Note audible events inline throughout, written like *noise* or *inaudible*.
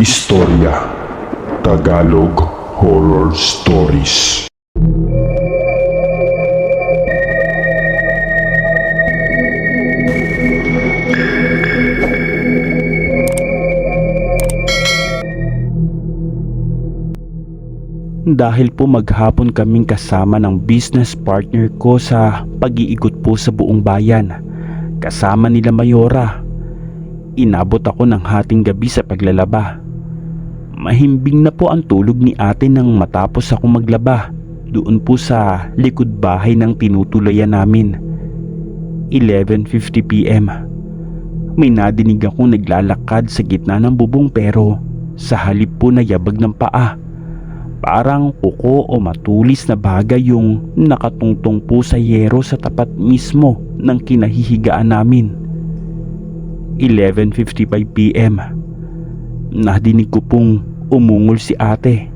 Istorya Tagalog Horror Stories Dahil po maghapon kaming kasama ng business partner ko sa pag-iikot po sa buong bayan. Kasama nila Mayora. Inabot ako ng hating gabi sa paglalaba. Mahimbing na po ang tulog ni ate nang matapos ako maglaba doon po sa likod bahay ng tinutulayan namin. 11.50pm. May nadinig akong naglalakad sa gitna ng bubong pero sa halip po na yabag ng paa. Parang kuko o matulis na bagay yung nakatungtong po sa yero sa tapat mismo ng kinahihigaan namin. 11.55pm. Nadinig ko pong umungol si ate.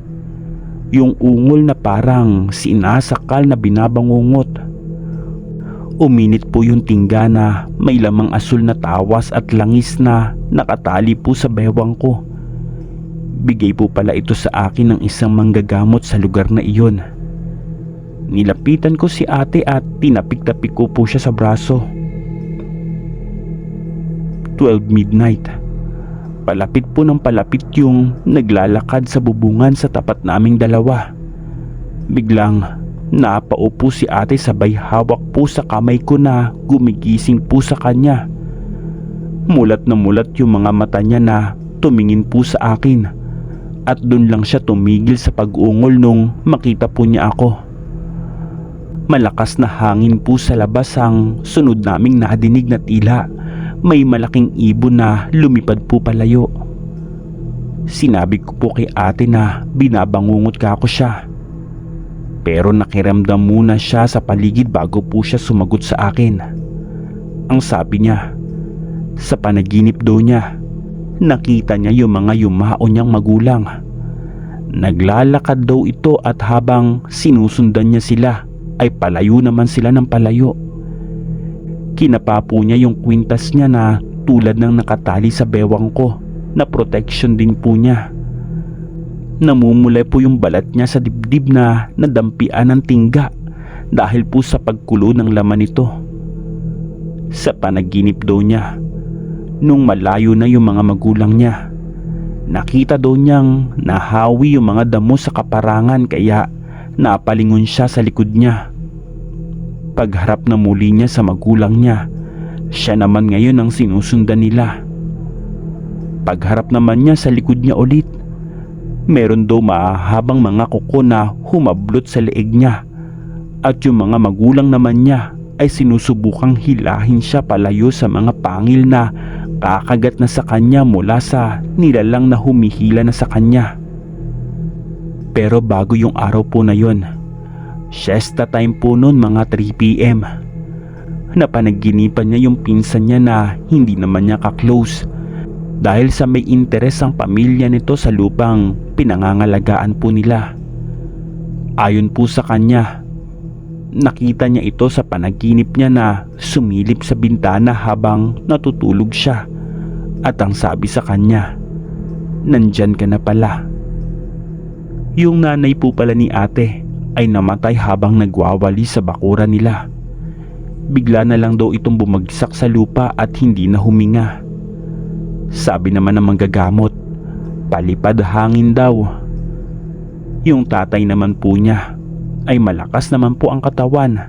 Yung ungol na parang sinasakal na binabangungot. Uminit po yung tingga na may lamang asul na tawas at langis na nakatali po sa bewang ko. Bigay po pala ito sa akin ng isang manggagamot sa lugar na iyon. Nilapitan ko si ate at tinapik-tapik ko po siya sa braso. 12 midnight. Palapit po ng palapit yung naglalakad sa bubungan sa tapat naming dalawa. Biglang napaupo si ate sabay hawak po sa kamay ko na gumigising po sa kanya. Mulat na mulat yung mga mata niya na tumingin po sa akin at doon lang siya tumigil sa pag-ungol nung makita po niya ako. Malakas na hangin po sa labas ang sunod naming nadinig na tila may malaking ibon na lumipad po palayo. Sinabi ko po kay ate na binabangungot ka ako siya. Pero nakiramdam muna siya sa paligid bago po siya sumagot sa akin. Ang sabi niya, sa panaginip daw niya, nakita niya yung mga yumao niyang magulang. Naglalakad daw ito at habang sinusundan niya sila ay palayo naman sila ng palayo. Kinapapo niya yung kwintas niya na tulad ng nakatali sa bewang ko na protection din po niya. Namumulay po yung balat niya sa dibdib na nadampian ng tingga dahil po sa pagkulo ng laman nito. Sa panaginip daw niya, nung malayo na yung mga magulang niya, nakita daw niyang nahawi yung mga damo sa kaparangan kaya napalingon siya sa likod niya. Pagharap na muli niya sa magulang niya, siya naman ngayon ang sinusundan nila. Pagharap naman niya sa likod niya ulit, meron daw mahahabang mga kuko na humablot sa leeg niya at yung mga magulang naman niya ay sinusubukang hilahin siya palayo sa mga pangil na kakagat na sa kanya mula sa nilalang na humihila na sa kanya. Pero bago yung araw po na yon, Siesta time po noon mga 3pm. Napanaginipan niya yung pinsan niya na hindi naman niya ka-close dahil sa may interes ang pamilya nito sa lupang pinangangalagaan po nila. Ayon po sa kanya, nakita niya ito sa panaginip niya na sumilip sa bintana habang natutulog siya at ang sabi sa kanya, nandyan ka na pala. Yung nanay po pala ni ate ay namatay habang nagwawali sa bakura nila. Bigla na lang daw itong bumagsak sa lupa at hindi na huminga. Sabi naman ng manggagamot, palipad hangin daw. Yung tatay naman po niya ay malakas naman po ang katawan.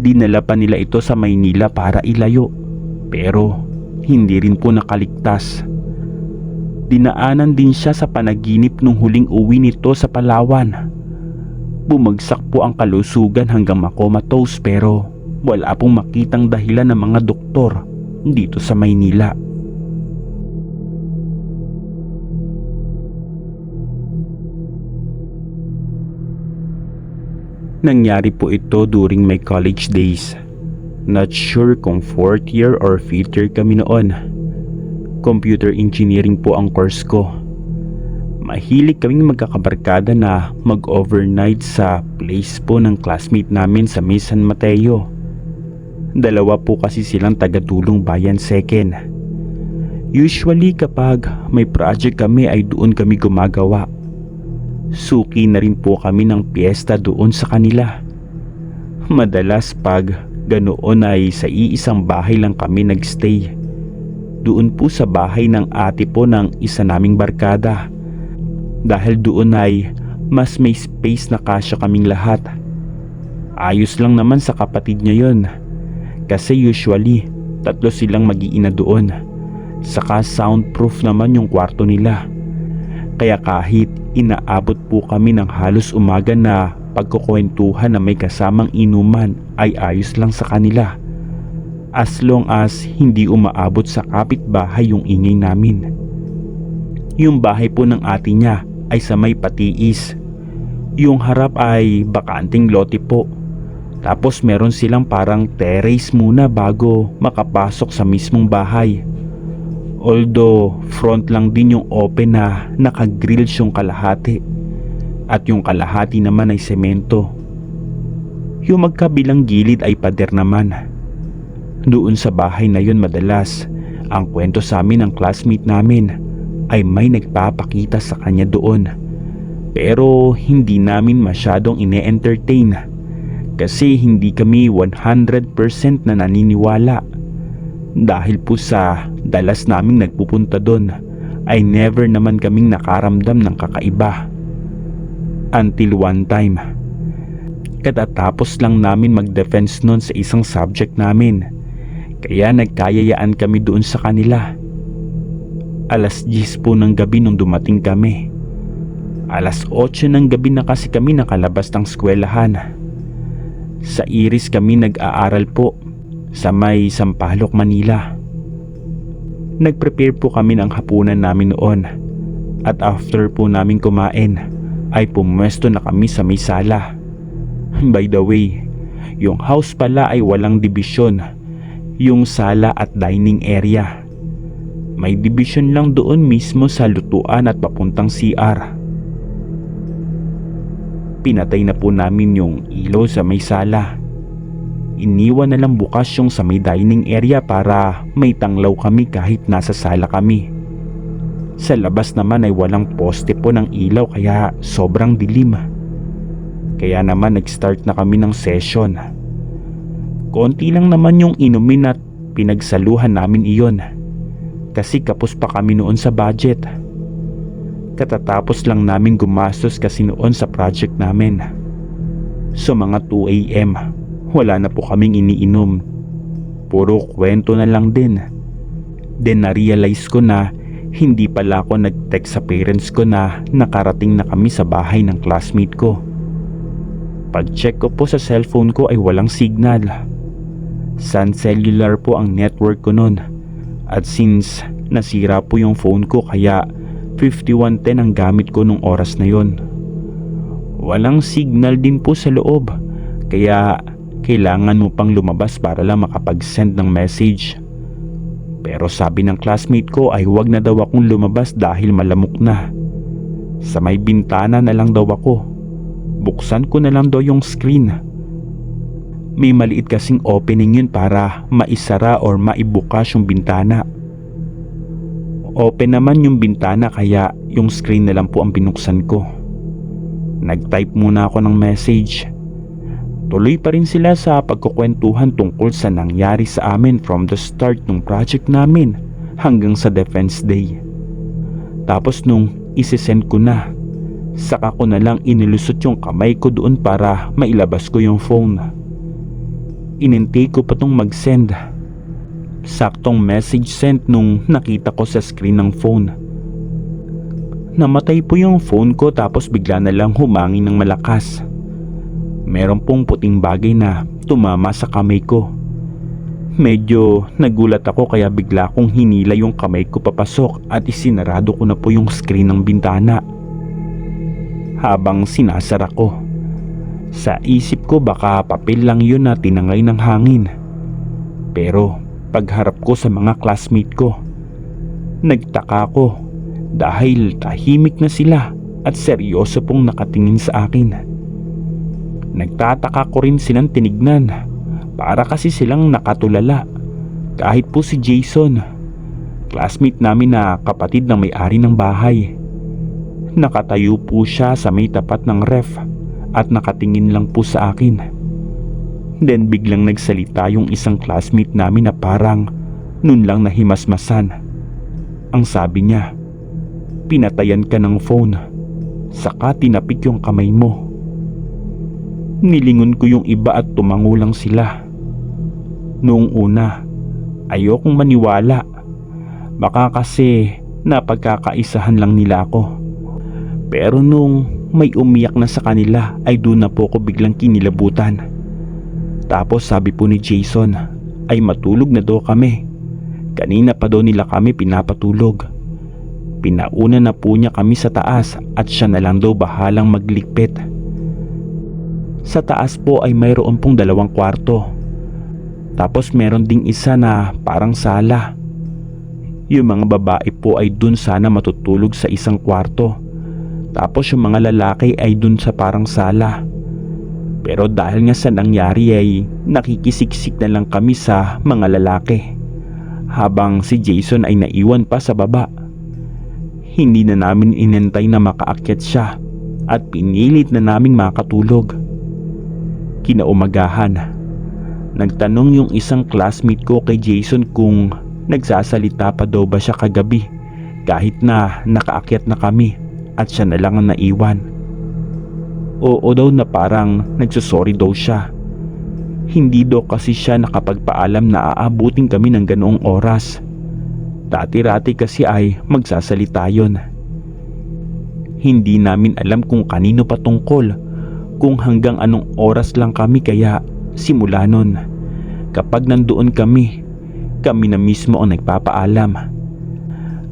Dinala pa nila ito sa Maynila para ilayo pero hindi rin po nakaligtas. Dinaanan din siya sa panaginip nung huling uwi nito sa Palawan bumagsak po ang kalusugan hanggang makomatose pero wala pong makitang dahilan ng mga doktor dito sa Maynila. Nangyari po ito during my college days. Not sure kung 4th year or 5th year kami noon. Computer engineering po ang course ko mahilig kaming magkakabarkada na mag-overnight sa place po ng classmate namin sa May San Mateo. Dalawa po kasi silang tagatulong bayan second. Usually kapag may project kami ay doon kami gumagawa. Suki na rin po kami ng piyesta doon sa kanila. Madalas pag ganoon ay sa iisang bahay lang kami nagstay. Doon po sa bahay ng ate po ng isa naming barkada. Dahil doon ay mas may space na kasya kaming lahat. Ayos lang naman sa kapatid niya yon. Kasi usually tatlo silang mag-iina doon. Saka soundproof naman yung kwarto nila. Kaya kahit inaabot po kami ng halos umaga na pagkukwentuhan na may kasamang inuman ay ayos lang sa kanila. As long as hindi umaabot sa kapitbahay yung ingay namin. Yung bahay po ng ate niya ay sa may patiis. Yung harap ay bakanting lote po. Tapos meron silang parang terrace muna bago makapasok sa mismong bahay. Although front lang din yung open na nakagrills yung kalahati at yung kalahati naman ay semento. Yung magkabilang gilid ay pader naman. Doon sa bahay na yun madalas, ang kwento sa amin ng classmate namin ay may nagpapakita sa kanya doon. Pero hindi namin masyadong ine-entertain kasi hindi kami 100% na naniniwala. Dahil po sa dalas naming nagpupunta doon ay never naman kaming nakaramdam ng kakaiba. Until one time, katatapos lang namin mag-defense noon sa isang subject namin. Kaya nagkayayaan kami doon sa kanila. Alas 10 po ng gabi nung dumating kami. Alas 8 ng gabi na kasi kami nakalabas ng eskwelahan. Sa Iris kami nag-aaral po sa may Sampaloc, Manila. Nag-prepare po kami ng hapunan namin noon at after po namin kumain ay pumwesto na kami sa may sala. By the way, yung house pala ay walang dibisyon, yung sala at dining area. May division lang doon mismo sa lutuan at papuntang CR. Pinatay na po namin yung ilaw sa may sala. Iniwan na lang bukas yung sa may dining area para may tanglaw kami kahit nasa sala kami. Sa labas naman ay walang poste po ng ilaw kaya sobrang dilim. Kaya naman nag-start na kami ng session. Konti lang naman yung inumin at pinagsaluhan namin iyon. Kasi kapos pa kami noon sa budget. Katatapos lang namin gumastos kasi noon sa project namin. So mga 2 a.m. wala na po kaming iniinom. Puro kwento na lang din. Then na-realize ko na hindi pala ako nag-text sa parents ko na nakarating na kami sa bahay ng classmate ko. Pag-check ko po sa cellphone ko ay walang signal. Sun cellular po ang network ko noon. At since nasira po yung phone ko kaya 5110 ang gamit ko nung oras na yon. Walang signal din po sa loob kaya kailangan mo pang lumabas para lang makapag-send ng message. Pero sabi ng classmate ko ay huwag na daw akong lumabas dahil malamok na. Sa may bintana na lang daw ako. Buksan ko na lang daw yung screen. May maliit kasing opening yun para maisara or maibukas yung bintana. Open naman yung bintana kaya yung screen na lang po ang binuksan ko. Nag-type muna ako ng message. Tuloy pa rin sila sa pagkukwentuhan tungkol sa nangyari sa amin from the start ng project namin hanggang sa defense day. Tapos nung isesend ko na, saka ko na lang inilusot yung kamay ko doon para mailabas ko yung phone. Inintay ko pa tong mag-send. Saktong message sent nung nakita ko sa screen ng phone. Namatay po yung phone ko tapos bigla na lang humangin ng malakas. Meron pong puting bagay na tumama sa kamay ko. Medyo nagulat ako kaya bigla kong hinila yung kamay ko papasok at isinarado ko na po yung screen ng bintana. Habang sinasara ko. Sa isip ko baka papel lang yun na tinangay ng hangin. Pero pagharap ko sa mga classmate ko, nagtaka ko dahil tahimik na sila at seryoso pong nakatingin sa akin. Nagtataka ko rin silang tinignan para kasi silang nakatulala kahit po si Jason. Classmate namin na kapatid ng may-ari ng bahay. Nakatayo po siya sa may tapat ng ref at nakatingin lang po sa akin. Then biglang nagsalita yung isang classmate namin na parang nun lang nahimasmasan. Ang sabi niya, pinatayan ka ng phone, saka tinapik yung kamay mo. Nilingon ko yung iba at tumango lang sila. Noong una, ayokong maniwala. Baka kasi napagkakaisahan lang nila ako. Pero nung may umiyak na sa kanila ay doon na po ko biglang kinilabutan. Tapos sabi po ni Jason ay matulog na daw kami. Kanina pa daw nila kami pinapatulog. Pinauna na po niya kami sa taas at siya na lang daw bahalang magligpit. Sa taas po ay mayroon pong dalawang kwarto. Tapos meron ding isa na parang sala. Yung mga babae po ay dun sana matutulog sa isang kwarto. Tapos yung mga lalaki ay dun sa parang sala. Pero dahil nga sa nangyari ay nakikisiksik na lang kami sa mga lalaki. Habang si Jason ay naiwan pa sa baba. Hindi na namin inentay na makaakyat siya at pinilit na naming makatulog. Kinaumagahan, nagtanong yung isang classmate ko kay Jason kung nagsasalita pa daw ba siya kagabi kahit na nakaakyat na kami at siya na lang ang naiwan. Oo daw na parang nagsusorry daw siya. Hindi daw kasi siya nakapagpaalam na aabutin kami ng ganoong oras. Dati-rati kasi ay magsasalita yon. Hindi namin alam kung kanino patungkol, kung hanggang anong oras lang kami kaya simula nun. Kapag nandoon kami, kami na mismo ang nagpapaalam.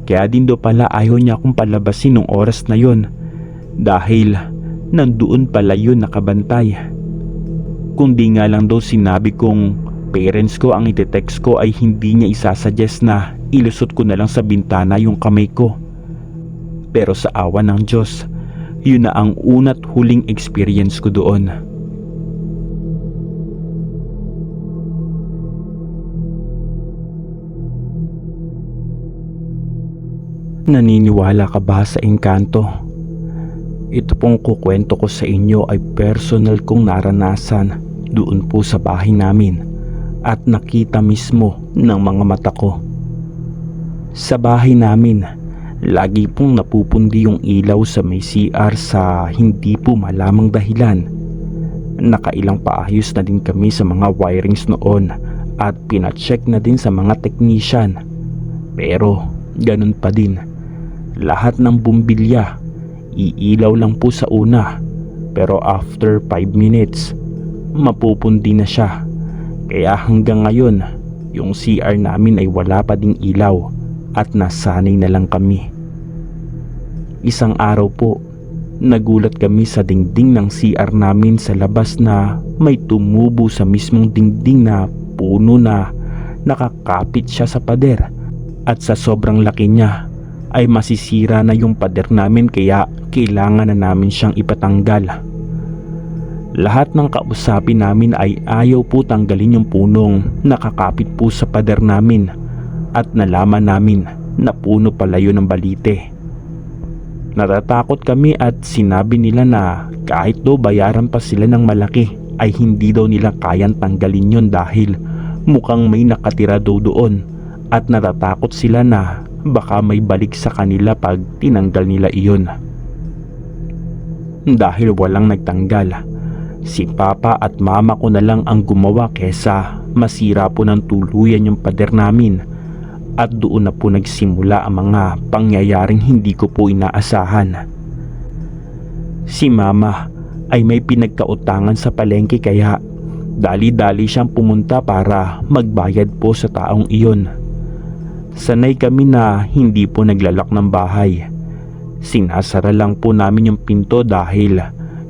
Kaya din do pala ayaw niya akong palabasin nung oras na yon dahil nandoon pala yun nakabantay. Kung di nga lang daw sinabi kong parents ko ang itetext ko ay hindi niya isasuggest na ilusot ko na lang sa bintana yung kamay ko. Pero sa awa ng Diyos, yun na ang unat huling experience ko doon. Naniniwala ka ba sa engkanto? Ito pong kukwento ko sa inyo ay personal kong naranasan doon po sa bahay namin at nakita mismo ng mga mata ko. Sa bahay namin, lagi pong napupundi yung ilaw sa may CR sa hindi po malamang dahilan. Nakailang paayos na din kami sa mga wirings noon at pinacheck na din sa mga technician. Pero ganun pa din lahat ng bumbilya iilaw lang po sa una. Pero after 5 minutes mapupundi na siya. Kaya hanggang ngayon yung CR namin ay wala pa ding ilaw at nasanay na lang kami. Isang araw po nagulat kami sa dingding ng CR namin sa labas na may tumubo sa mismong dingding na puno na nakakapit siya sa pader at sa sobrang laki niya ay masisira na yung pader namin kaya kailangan na namin siyang ipatanggal. Lahat ng kausapin namin ay ayaw po tanggalin yung punong nakakapit po sa pader namin at nalaman namin na puno pala yun ng balite. Natatakot kami at sinabi nila na kahit daw bayaran pa sila ng malaki ay hindi daw nila kayang tanggalin yon dahil mukhang may nakatira daw doon at natatakot sila na baka may balik sa kanila pag tinanggal nila iyon. Dahil walang nagtanggal, si papa at mama ko na lang ang gumawa kesa masira po ng tuluyan yung pader namin at doon na po nagsimula ang mga pangyayaring hindi ko po inaasahan. Si mama ay may pinagkautangan sa palengke kaya dali-dali siyang pumunta para magbayad po sa taong iyon. Sanay kami na hindi po naglalak ng bahay. Sinasara lang po namin yung pinto dahil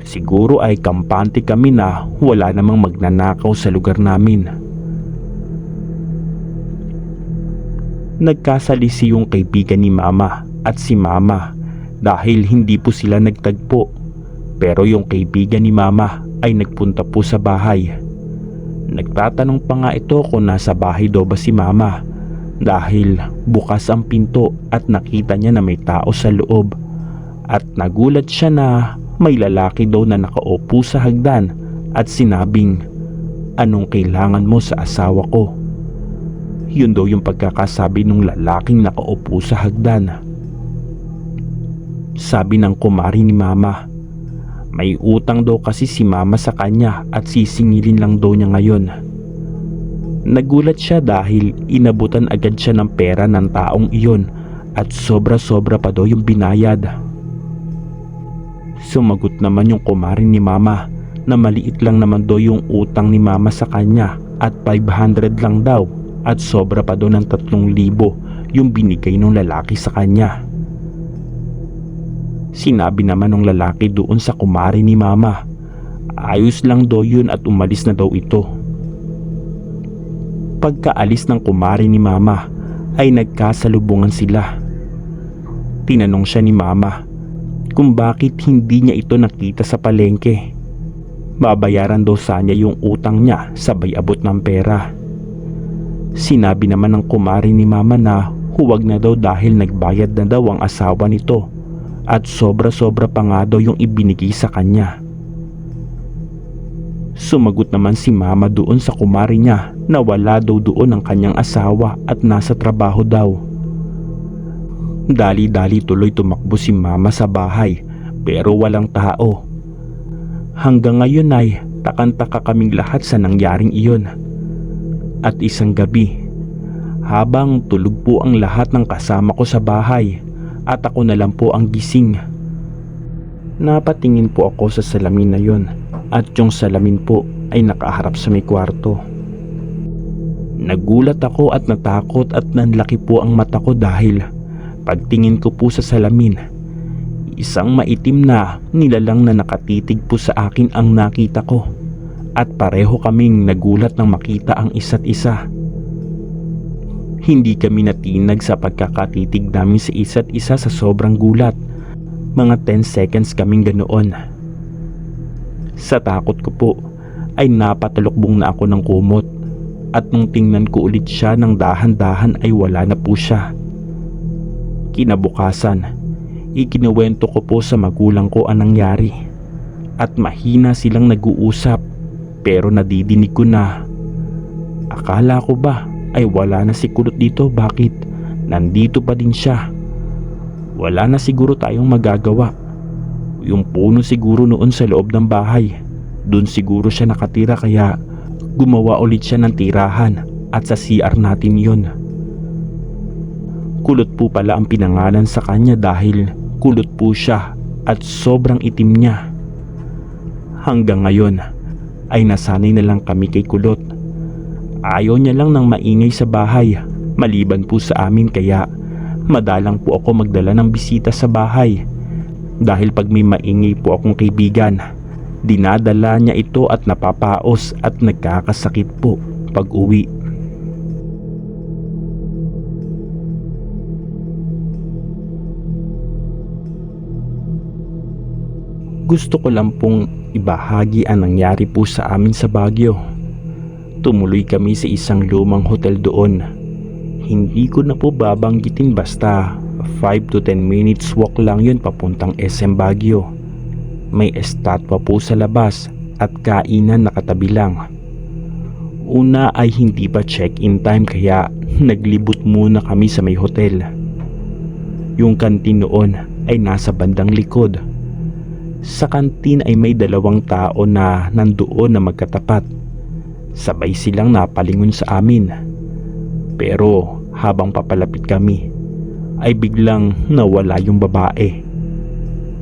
siguro ay kampante kami na wala namang magnanakaw sa lugar namin. Nagkasalisi yung kaibigan ni mama at si mama dahil hindi po sila nagtagpo. Pero yung kaibigan ni mama ay nagpunta po sa bahay. Nagtatanong pa nga ito kung nasa bahay daw ba si mama dahil bukas ang pinto at nakita niya na may tao sa loob. At nagulat siya na may lalaki daw na nakaupo sa hagdan at sinabing anong kailangan mo sa asawa ko? Yun daw yung pagkakasabi ng lalaking nakaupo sa hagdan. Sabi ng kumari ni mama may utang daw kasi si mama sa kanya at sisingilin lang daw niya ngayon Nagulat siya dahil inabutan agad siya ng pera ng taong iyon at sobra-sobra pa daw yung binayad. Sumagot naman yung kumarin ni mama na maliit lang naman daw yung utang ni mama sa kanya at 500 lang daw at sobra pa daw ng 3,000 yung binigay ng lalaki sa kanya. Sinabi naman ng lalaki doon sa kumari ni mama, ayos lang daw yun at umalis na daw ito. Pagkaalis ng kumari ni mama ay nagkasalubungan sila. Tinanong siya ni mama kung bakit hindi niya ito nakita sa palengke. Babayaran daw sa niya yung utang niya sabay abot ng pera. Sinabi naman ng kumari ni mama na huwag na daw dahil nagbayad na daw ang asawa nito at sobra-sobra pa nga daw yung ibinigay sa kanya. Sumagot naman si mama doon sa kumari niya na wala daw doon ang kanyang asawa at nasa trabaho daw. Dali-dali tuloy tumakbo si mama sa bahay pero walang tao. Hanggang ngayon ay takantaka kaming lahat sa nangyaring iyon. At isang gabi, habang tulog po ang lahat ng kasama ko sa bahay at ako na lang po ang gising. Napatingin po ako sa salamin na yon at yung salamin po ay nakaharap sa may kwarto. Nagulat ako at natakot at nanlaki po ang mata ko dahil pagtingin ko po sa salamin, isang maitim na nilalang na nakatitig po sa akin ang nakita ko at pareho kaming nagulat nang makita ang isa't isa. Hindi kami natinag sa pagkakatitig namin sa isa't isa sa sobrang gulat. Mga 10 seconds kaming ganoon. Sa takot ko po ay napatulokbong na ako ng kumot. At nung tingnan ko ulit siya ng dahan-dahan ay wala na po siya. Kinabukasan, ikinuwento ko po sa magulang ko ang nangyari. At mahina silang nag-uusap pero nadidinig ko na. Akala ko ba ay wala na si kulot dito? Bakit? Nandito pa din siya. Wala na siguro tayong magagawa yung puno siguro noon sa loob ng bahay doon siguro siya nakatira kaya gumawa ulit siya ng tirahan at sa CR natin yon kulot po pala ang pinangalan sa kanya dahil kulot po siya at sobrang itim niya hanggang ngayon ay nasanay na lang kami kay Kulot. Ayaw niya lang ng maingay sa bahay maliban po sa amin kaya madalang po ako magdala ng bisita sa bahay. Dahil pag may maingay po akong kaibigan, dinadala niya ito at napapaos at nagkakasakit po pag uwi. Gusto ko lang pong ibahagi ang nangyari po sa amin sa Baguio. Tumuloy kami sa isang lumang hotel doon. Hindi ko na po babanggitin basta 5 to 10 minutes walk lang yun papuntang SM Baguio. May estatwa po sa labas at kainan nakatabi lang. Una ay hindi pa check-in time kaya *laughs* naglibot muna kami sa may hotel. Yung kantin noon ay nasa bandang likod sa kantin ay may dalawang tao na nandoon na magkatapat. Sabay silang napalingon sa amin. Pero habang papalapit kami, ay biglang nawala yung babae.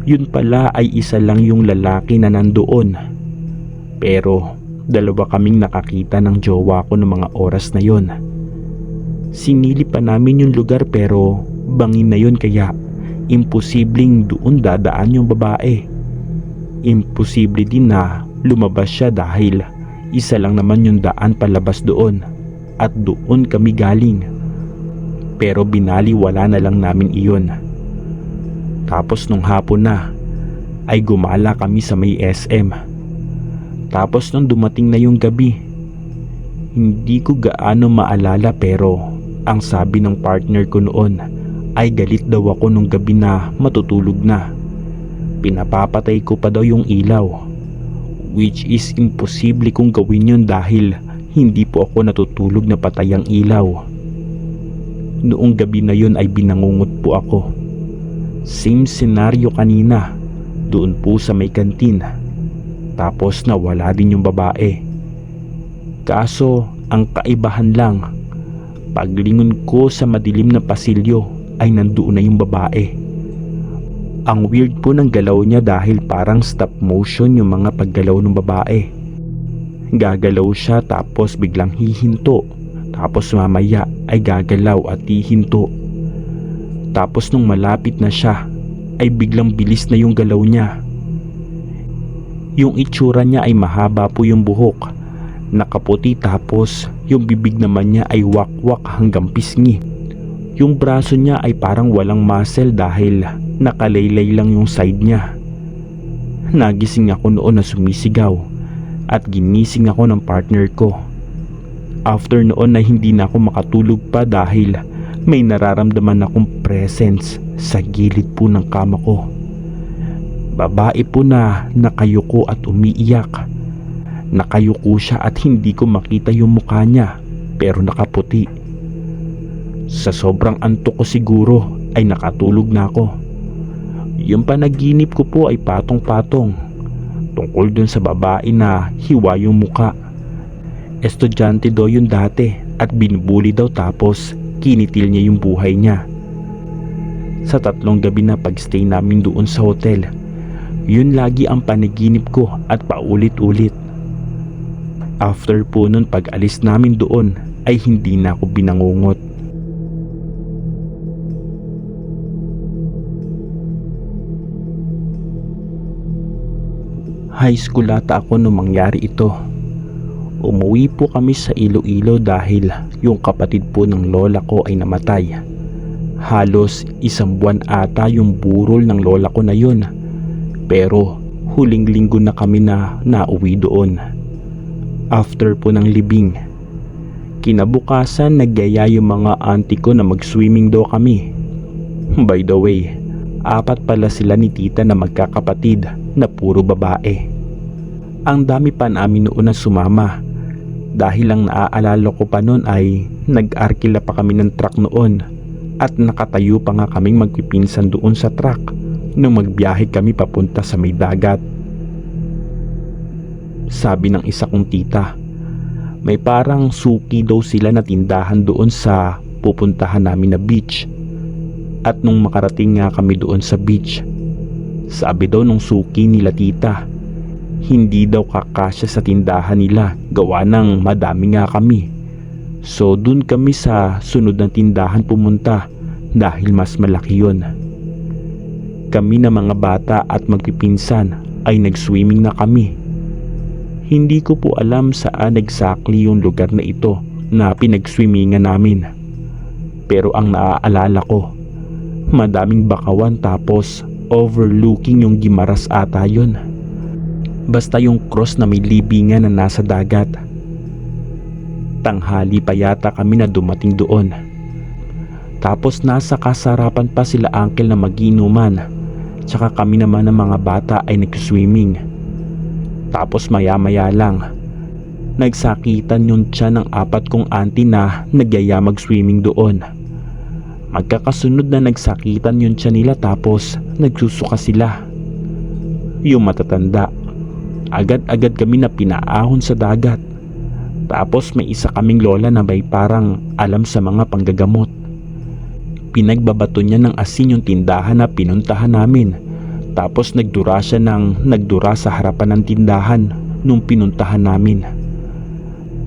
Yun pala ay isa lang yung lalaki na nandoon. Pero dalawa kaming nakakita ng jowa ko ng mga oras na yon. Sinili pa namin yung lugar pero bangin na yun kaya imposibleng doon dadaan yung babae. Imposible din na lumabas siya dahil isa lang naman yung daan palabas doon at doon kami galing. Pero binaliwala na lang namin iyon. Tapos nung hapon na ay gumala kami sa may SM. Tapos nung dumating na yung gabi, hindi ko gaano maalala pero Ang sabi ng partner ko noon ay galit daw ako nung gabi na matutulog na. Pinapapatay ko pa daw yung ilaw. Which is imposible kong gawin yun dahil hindi po ako natutulog na patay ang ilaw. Noong gabi na yun ay binangungot po ako. Same senaryo kanina. Doon po sa may kantin. Tapos nawala din yung babae. Kaso ang kaibahan lang, paglingon ko sa madilim na pasilyo ay nandoon na yung babae. Ang weird po ng galaw niya dahil parang stop motion yung mga paggalaw ng babae. Gagalaw siya tapos biglang hihinto. Tapos mamaya ay gagalaw at hihinto. Tapos nung malapit na siya ay biglang bilis na yung galaw niya. Yung itsura niya ay mahaba po yung buhok. Nakaputi tapos yung bibig naman niya ay wakwak hanggang pisngi. Yung braso niya ay parang walang muscle dahil nakalaylay lang yung side niya. Nagising ako noon na sumisigaw at ginising ako ng partner ko. After noon ay hindi na ako makatulog pa dahil may nararamdaman akong presence sa gilid po ng kama ko. Babae po na nakayuko at umiiyak. Nakayuko siya at hindi ko makita yung mukha niya pero nakaputi. Sa sobrang antok ko siguro ay nakatulog na ako. Yung panaginip ko po ay patong-patong tungkol dun sa babae na hiwa yung muka. Estudyante daw yun dati at binubuli daw tapos kinitil niya yung buhay niya. Sa tatlong gabi na pagstay namin doon sa hotel, yun lagi ang panaginip ko at paulit-ulit. After po nun pag alis namin doon ay hindi na ako binangungot. High school ata ako nung mangyari ito. Umuwi po kami sa Iloilo dahil yung kapatid po ng lola ko ay namatay. Halos isang buwan ata yung burol ng lola ko na yun. Pero huling linggo na kami na nauwi doon. After po ng libing, kinabukasan nagyaya yung mga auntie ko na mag-swimming daw kami. By the way, apat pala sila ni tita na magkakapatid na puro babae. Ang dami pa namin noon na sumama dahil ang naaalala ko pa noon ay nag-arkila pa kami ng truck noon at nakatayo pa nga kaming magpipinsan doon sa truck nung magbiyahe kami papunta sa may dagat. Sabi ng isa kong tita, may parang suki daw sila na tindahan doon sa pupuntahan namin na beach. At nung makarating nga kami doon sa beach, sabi daw nung suki nila tita, hindi daw kakasya sa tindahan nila gawa ng madami nga kami. So dun kami sa sunod na tindahan pumunta dahil mas malaki yon. Kami na mga bata at magpipinsan ay nag-swimming na kami. Hindi ko po alam saan exactly yung lugar na ito na pinag-swimmingan namin. Pero ang naaalala ko, madaming bakawan tapos overlooking yung gimaras ata yun. Basta yung cross na may libingan na nasa dagat. Tanghali pa yata kami na dumating doon. Tapos nasa kasarapan pa sila uncle na maginuman. Tsaka kami naman ng mga bata ay nag-swimming. Tapos maya maya lang, nagsakitan yung tiyan ng apat kong auntie na nagyaya mag-swimming doon. Magkakasunod na nagsakitan yung tiyan nila tapos nagsusuka sila. Yung matatanda, agad-agad kami na pinaahon sa dagat. Tapos may isa kaming lola na may parang alam sa mga panggagamot. Pinagbabato niya ng asin yung tindahan na pinuntahan namin. Tapos nagdura siya ng nagdura sa harapan ng tindahan nung pinuntahan namin.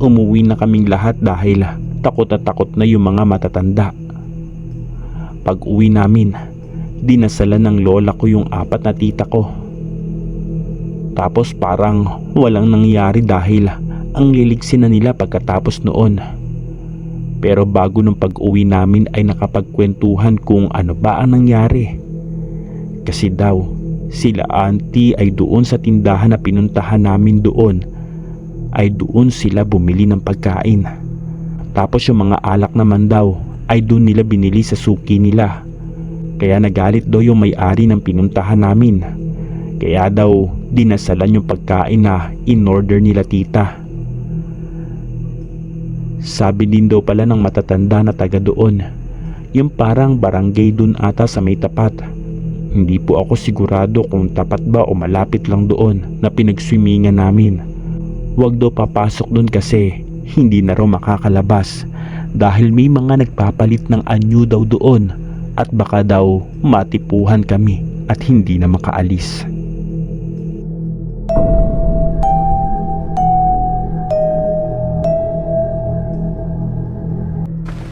Umuwi na kaming lahat dahil takot na takot na yung mga matatanda. Pag uwi namin, dinasala ng lola ko yung apat na tita ko. Tapos parang walang nangyari dahil ang liligsin na nila pagkatapos noon. Pero bago nung pag-uwi namin ay nakapagkwentuhan kung ano ba ang nangyari. Kasi daw, sila auntie ay doon sa tindahan na pinuntahan namin doon ay doon sila bumili ng pagkain. Tapos yung mga alak naman daw ay doon nila binili sa suki nila. Kaya nagalit daw yung may-ari ng pinuntahan namin. Kaya daw dinasalan yung pagkain na in-order nila tita. Sabi din daw pala ng matatanda na taga doon, yung parang barangay dun ata sa may tapat. Hindi po ako sigurado kung tapat ba o malapit lang doon na pinagswimingan namin. Huwag daw papasok doon kasi hindi na raw makakalabas dahil may mga nagpapalit ng anyo daw doon at baka daw matipuhan kami at hindi na makaalis.